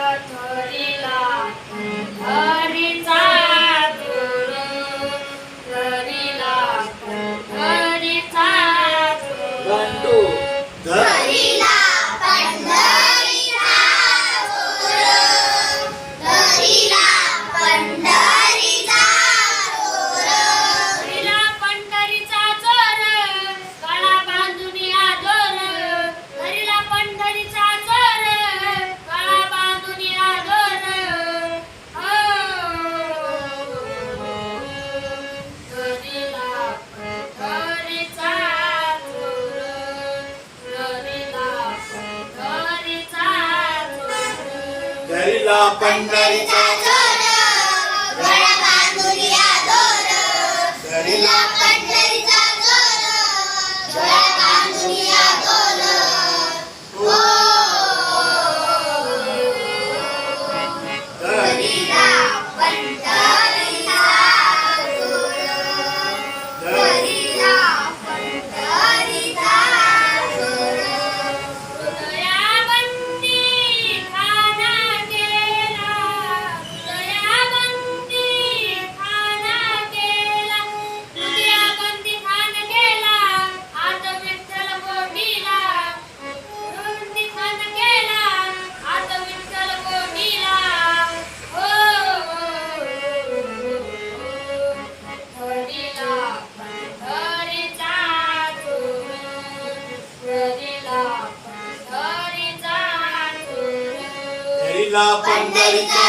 Catholic. धरिला पंढरीचा दोर गळा बांधून या दोर पंढरीचा दोर गळा बांधून या दोर పండరిగా